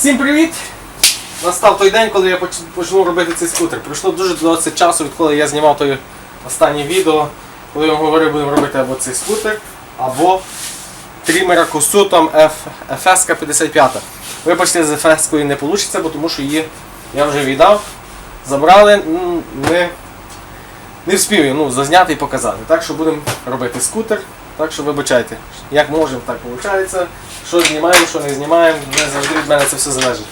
Всім привіт! Настав той день, коли я почну робити цей скутер. Пройшло дуже досить часу, відколи я знімав той останнє відео, коли я вам говорив, будемо робити або цей скутер, або трімера косу там FS-55. Вибачте, з FS не вийде, бо тому що її я вже віддав, забрали, не, не вспів ну, зазняти і показати. Так що будемо робити скутер. Так що вибачайте, як можемо, так виходить. Що знімаємо, що не знімаємо, не завжди від мене це все залежить.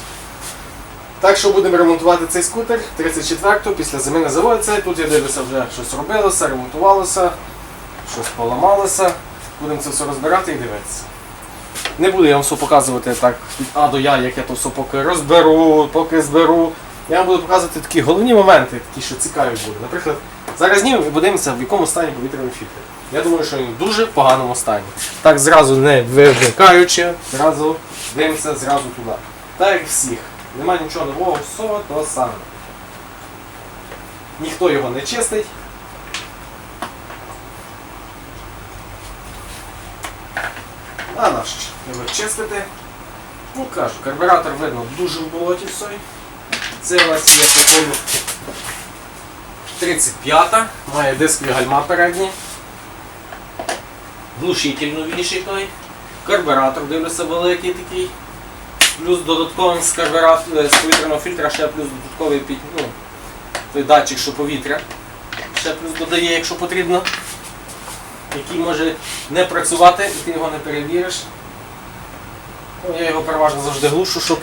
Так що будемо ремонтувати цей скутер 34-ту, після зими не заводиться. Тут я дивлюся, вже щось робилося, ремонтувалося, щось поламалося. Будемо це все розбирати і дивитися. Не буду я вам все показувати так від А до Я, як я то все поки розберу, поки зберу. Я вам буду показувати такі головні моменти, такі, що цікаві будуть. Наприклад, зараз знімемо і подивимося, в якому стані повітряний фільтр. Я думаю, що він в дуже поганому стані. Так зразу не вимикаючи, зразу дивимося зразу туди. Так як всіх. Нема нічого нового, все то саме. Ніхто його не чистить. А наш його чистити. Ну кажу, карбюратор видно дуже в болоті все. Це у нас є походу 35-та, має дискові гальма передні. Глушитель новіший той. Карбюратор дивлюся великий такий. Плюс додатковим з карбюратора з повітряного фільтра ще плюс додатковий під, ну, той датчик, що повітря. Ще плюс додає, якщо потрібно. Який може не працювати, і ти його не перевіриш. Ну, я його переважно завжди глушу, щоб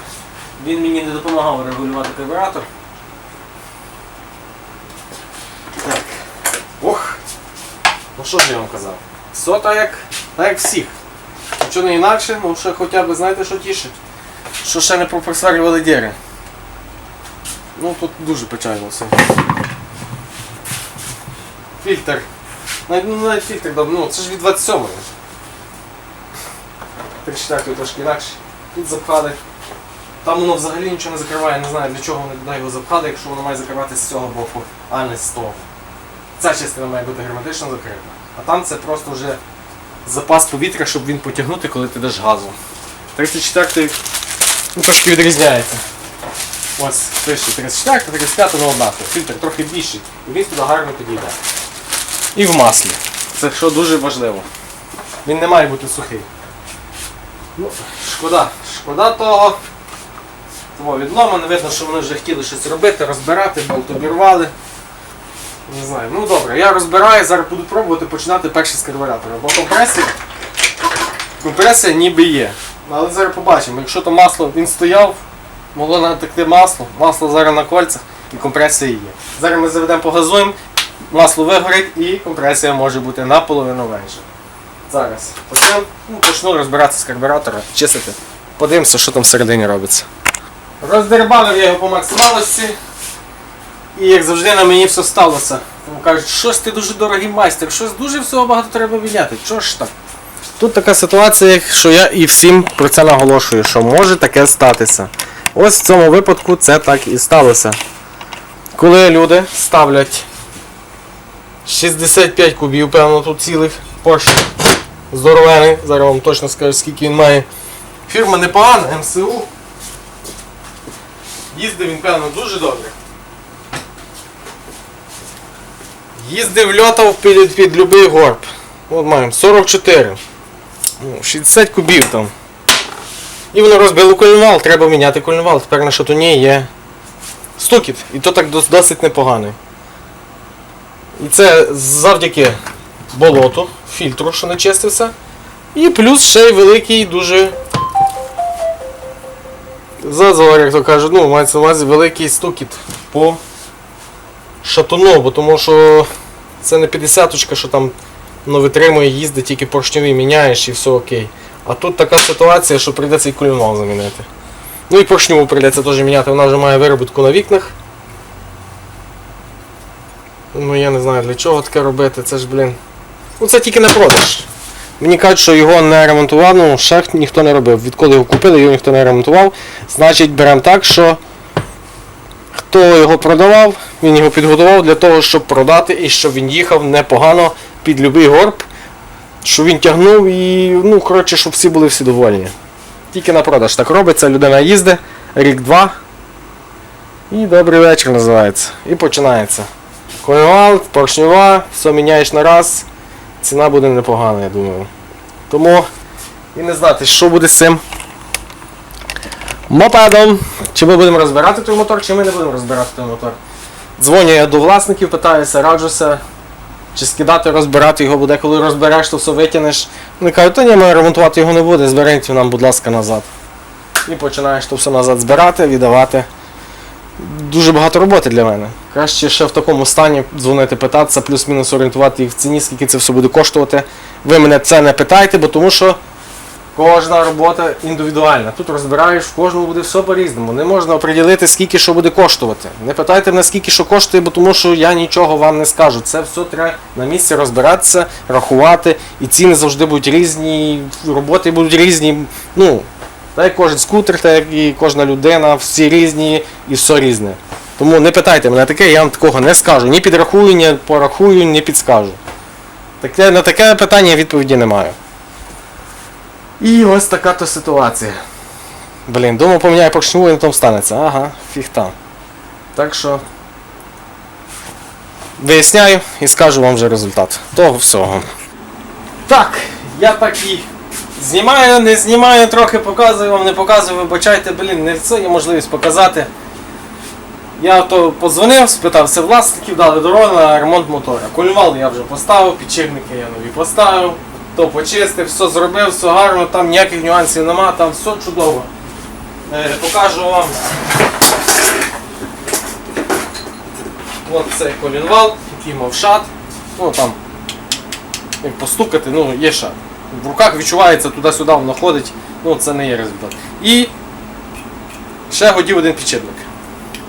він мені не допомагав регулювати карбюратор. Так. Ох! Що ж я вам казав? Все так як, так як всіх. Нічого не інакше, ну ще хоча б знаєте, що тішить. Що ще не просварювали діри. Ну тут дуже печально все. Фільтр. Навіть, ну, навіть фільтр давно, ну, це ж від 27-ї. 34-ї трошки інакше. Тут запхали. Там воно взагалі нічого не закриває, не знаю для чого вони туди його запхали, якщо воно має закриватися з цього боку, а не з того. Ця частина має бути герметично закрита. А там це просто вже запас повітря, щоб він потягнути, коли ти даш газу. 34-й ну, трошки відрізняється. Ось пише 34, 35, ну однаково. Фільтр трохи більший. І він туди гарно підійде. І в маслі. Це що дуже важливо. Він не має бути сухий. Ну, шкода. Шкода того. Того відломано, видно, що вони вже хотіли щось робити, розбирати, болт обірвали. Не знаю. Ну добре, я розбираю, зараз буду пробувати починати перший з карбюратора. Бо компресія, компресія ніби є. Але зараз побачимо, якщо то масло він стояв, могло натекти масло, масло зараз на кольцях і компресія є. Зараз ми заведемо погазуємо, масло вигорить і компресія може бути наполовину менша. Зараз почнемо, ну, почну розбиратися з карбюратора, чистити. Подивимося, що там всередині робиться. Роздербанив я його по максималості. І як завжди на мені все сталося. Тому кажуть, щось ти дуже дорогий майстер, щось дуже всього багато треба міняти. Чого ж так? Тут така ситуація, що я і всім про це наголошую, що може таке статися. Ось в цьому випадку це так і сталося. Коли люди ставлять 65 кубів, певно, тут цілих Porsche здоровений, зараз вам точно скажу, скільки він має. Фірма непогана, МСУ. Їздив він, певно, дуже добре. Їздив льотав під, під любий горб. От маємо 44. Ну, 60 кубів там. І воно розбило кольнвал, треба міняти кольнвал. Тепер на шатуні є стукіт. І то так досить непоганий. І це завдяки болоту, фільтру, що не чистився. І плюс ще й великий дуже зазор, як то кажуть, ну, мається увазі великий стукіт по шатуну, бо тому що це не 50-очка, що там ну, витримує їздить, тільки поршньові міняєш і все окей. А тут така ситуація, що прийдеться і кулінал замінити. Ну і поршньову прийдеться теж міняти, вона вже має виробітку на вікнах. Ну я не знаю для чого таке робити, це ж, блін. Ну це тільки на продаж. Мені кажуть, що його не ремонтував, ну ще ніхто не робив. Відколи його купили, його ніхто не ремонтував. Значить беремо так, що хто його продавав, він його підготував для того, щоб продати і щоб він їхав непогано під будь-який горб, щоб він тягнув і, ну, коротше, щоб всі були всі довольні. Тільки на продаж так робиться, людина їздить, рік-два. І добрий вечір називається. І починається. Коленвал, поршнева, все міняєш на раз, ціна буде непогана, я думаю. Тому і не знати, що буде з цим мопедом. Чи ми будемо розбирати той мотор, чи ми не будемо розбирати той мотор. Дзвоню я до власників, питаюся, раджуся, чи скидати, розбирати його буде, коли розбереш, то все витягнеш. Вони кажуть, та ні, ми ремонтувати його не буде, зберіть нам, будь ласка, назад. І починаєш то все назад збирати, віддавати. Дуже багато роботи для мене. Краще ще в такому стані дзвонити, питатися, плюс-мінус орієнтувати їх в ціні, скільки це все буде коштувати. Ви мене це не питайте, бо тому що кожна робота індивідуальна. Тут розбираєш, в кожному буде все по-різному. Не можна оприділити, скільки що буде коштувати. Не питайте мене, скільки що коштує, бо тому що я нічого вам не скажу. Це все треба на місці розбиратися, рахувати, і ціни завжди будуть різні, роботи будуть різні. Ну, так як кожен скутер, так як і кожна людина, всі різні і все різне. Тому не питайте мене таке, я вам такого не скажу. Ні підрахую, ні порахую, ні підскажу. Таке, на таке питання відповіді не маю. І ось така то ситуація. Блін, думав поміняю поршневу і на тому станеться. Ага, фіг там. Так що. Виясняю і скажу вам вже результат того всього. Так, я так і знімаю, не знімаю, трохи показую вам, не показую, вибачайте, блін, не це є можливість показати. Я то подзвонив, спитався власників, дали дорогу на ремонт мотора. Кульвал я вже поставив, підшипники я нові поставив, то почистив, все зробив, все гарно, там ніяких нюансів нема, там все чудово. Е, покажу вам. От цей колінвал, який мав шат. Ну там як постукати, ну є шат. В руках відчувається туди-сюди, воно ходить, ну це не є результат. І ще годів один підшипник.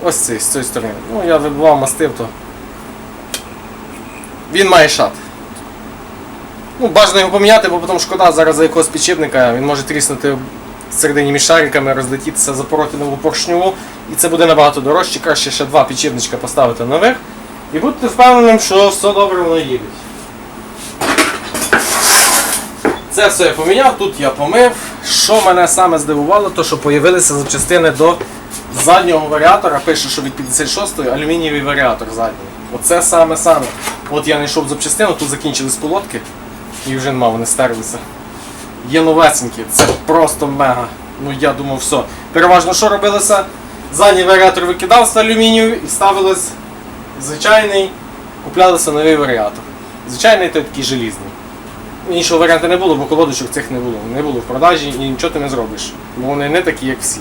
Ось цей, з цієї сторони. Ну, я вибивав мастив, то він має шат. Ну, бажано його поміняти, бо потім шкода зараз за якогось підшипника, він може тріснути всередині між шариками, розлетітися, запороти нову поршню, і це буде набагато дорожче, краще ще два підшипничка поставити нових. І будьте впевненим, що все добре воно їде. Це все я поміняв, тут я помив. Що мене саме здивувало, то що з'явилися запчастини до заднього варіатора, пише, що від 56-ї алюмінієвий варіатор задній. Оце саме саме. От я знайшов запчастину, тут закінчились колодки і вже нема, вони стерлися. Є новесенькі, це просто мега. Ну я думав, все. Переважно що робилося? Задній варіатор викидався алюмінієвий і ставилось звичайний, куплялося новий варіатор. Звичайний той такий желізний. Іншого варіанту не було, бо колодочок цих не було. Не було в продажі і нічого ти не зробиш. Бо вони не такі, як всі.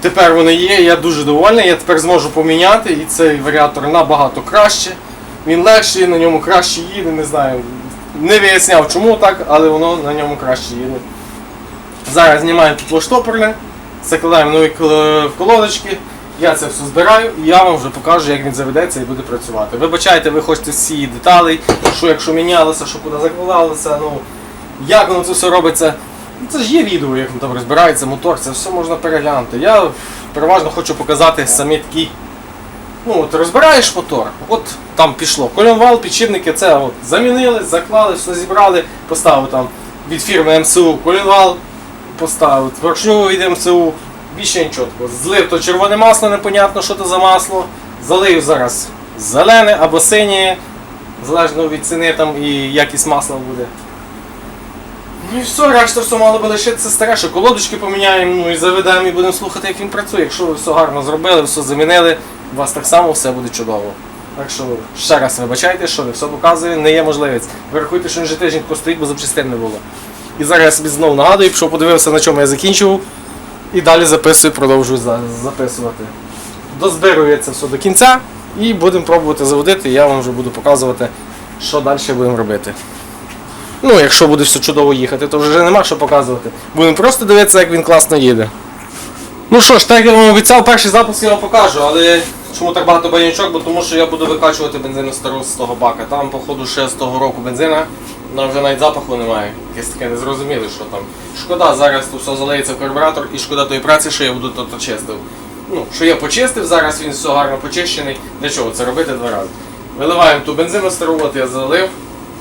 Тепер вони є, я дуже довольний, я тепер зможу поміняти і цей варіатор набагато краще. Він легший, на ньому краще їде, не знаю. Не виясняв чому так, але воно на ньому краще їде. Зараз знімаю тут штопорне, закладаємо нові кол- колодочки, я це все збираю і я вам вже покажу, як він заведеться і буде працювати. Вибачайте, ви хочете всі деталі, що якщо мінялося, що куди закладалося, ну як воно це все робиться. Ну, Це ж є відео, як там розбирається мотор, це все можна переглянути. Я переважно хочу показати самі такі. Ну, от розбираєш мотор, от там пішло. Колінвал, підшипники, це от замінили, заклали, все зібрали, поставив там від фірми МСУ колінвал, поставив поршню від МСУ, більше нічого. Злив то червоне масло, непонятно, що це за масло. Залив зараз зелене або синє, залежно від ціни там і якість масла буде. Ну і все, решта все мало би лишитися старе, що колодочки поміняємо, ну і заведемо і будемо слухати, як він працює. Якщо ви все гарно зробили, все замінили, у вас так само все буде чудово. Так що ще раз вибачайте, що не все показує, не є можливість. Ви рахуйте, що він вже тиждень постоїть, бо запчастин не було. І зараз я собі знову нагадую, що подивився, на чому я закінчив, і далі записую, продовжую записувати. Дозбирую все до кінця і будемо пробувати заводити, і я вам вже буду показувати, що далі будемо робити. Ну, якщо буде все чудово їхати, то вже нема що показувати. Будемо просто дивитися, як він класно їде. Ну що ж, так я вам обіцяв, перший запуск я вам покажу, але чому так багато банячок? Бо тому що я буду викачувати бензину з того бака. Там, походу, ще з того року бензина, нам вже навіть запаху немає. Якесь таке незрозуміле, що там. Шкода, зараз тут все залиється в карбюратор і шкода тої праці, що я буду то чистив. Ну, що я почистив, зараз він все гарно почищений. Для чого це робити два рази? Виливаємо ту бензину стару, от я залив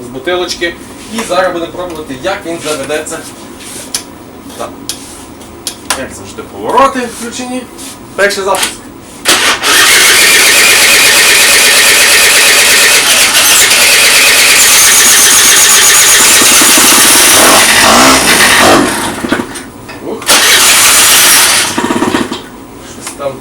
з бутилочки. І зараз будемо пробувати, як він заведеться. Так. Як завжди повороти включені. Перший запуск. Ух. Щось там.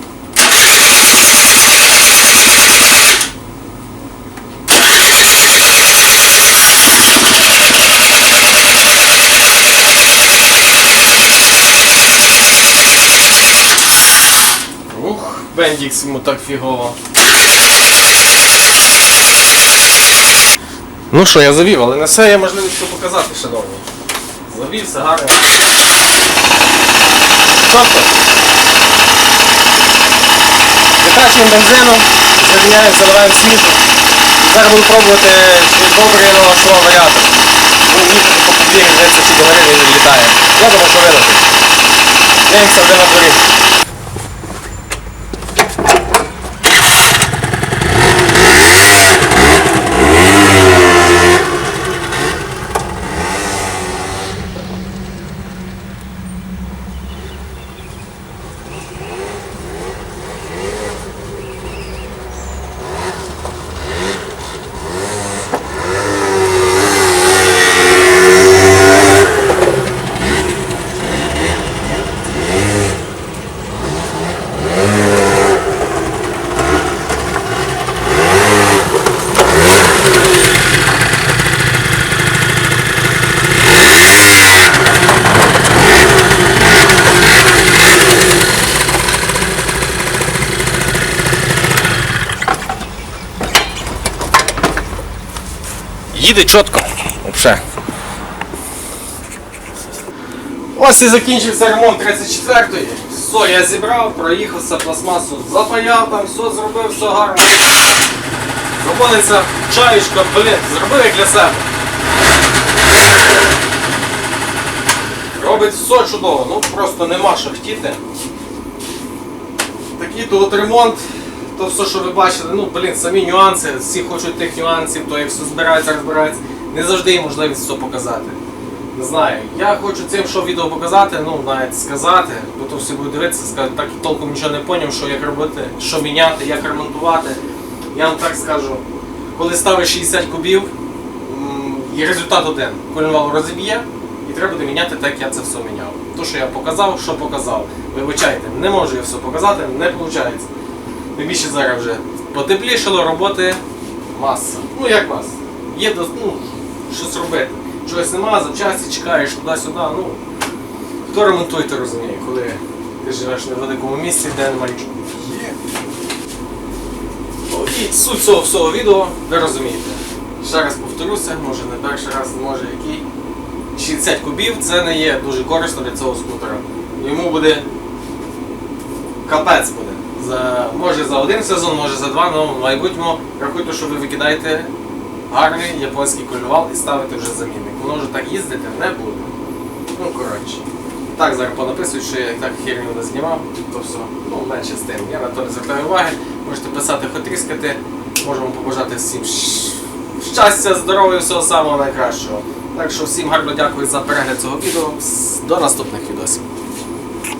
Ух, Бендікс йому так фігово. Ну що, я завів, але на все є можливість що показати, шановні. Завів, все гарно. Тобто, викачуємо бензину, завіняємо, заливаємо світло. Зараз буду пробувати, чи добре є налаштував варіатор. Ну, їхати по подвір'ю, дивитися, чи догори він літає. Я думаю, що вилетить. Дивимося, де на дворі. Їде чітко. Вообще. Ось і закінчився ремонт 34-ї. Все, я зібрав, проїхався, пластмасу запаяв, там все зробив, все гарно. Заводиться чаєчка, блін, зробив як для себе. Робить все чудово, ну просто нема що хотіти. Такий то от ремонт, то все, що ви бачили, ну блін, самі нюанси, всі хочуть тих нюансів, то як все збирається, розбирається, не завжди є можливість все показати. Не знаю, я хочу цим, що відео показати, ну навіть сказати, бо то всі будуть дивитися, скажуть, так толком нічого не поняв, що як робити, що міняти, як ремонтувати. Я вам так скажу, коли ставиш 60 кубів, і результат один. Коленвал розіб'є, і треба буде міняти так, як я це все міняв. То, що я показав, що показав. Вибачайте, не можу я все показати, не виходить. Тим більше зараз вже потеплішало, роботи маса. Ну як маса? Є ну, щось робити. Чогось нема, запчасті чекаєш туди-сюди. Ну, хто ремонтує, то розуміє, коли ти живеш на великому місці, де немає нічого. Є. Ну, І суть цього всього відео ви розумієте. Ще раз повторюся, може не перший раз, може який. 60 кубів це не є дуже корисно для цього скутера. Йому буде капець буде. За, може за один сезон, може за два, але в майбутньому рахуйте, що ви викидаєте гарний японський кольвал і ставите вже замінник. Воно вже так їздити не буде. Ну, коротше. Так, зараз понаписують, що я так херню не знімав, то все. Ну, менше з тим. Я на то не звертаю уваги. Можете писати, хоч тріскати. Можемо побажати всім щастя, здоров'я, всього самого найкращого. Так що всім гарно дякую за перегляд цього відео. До наступних відосів.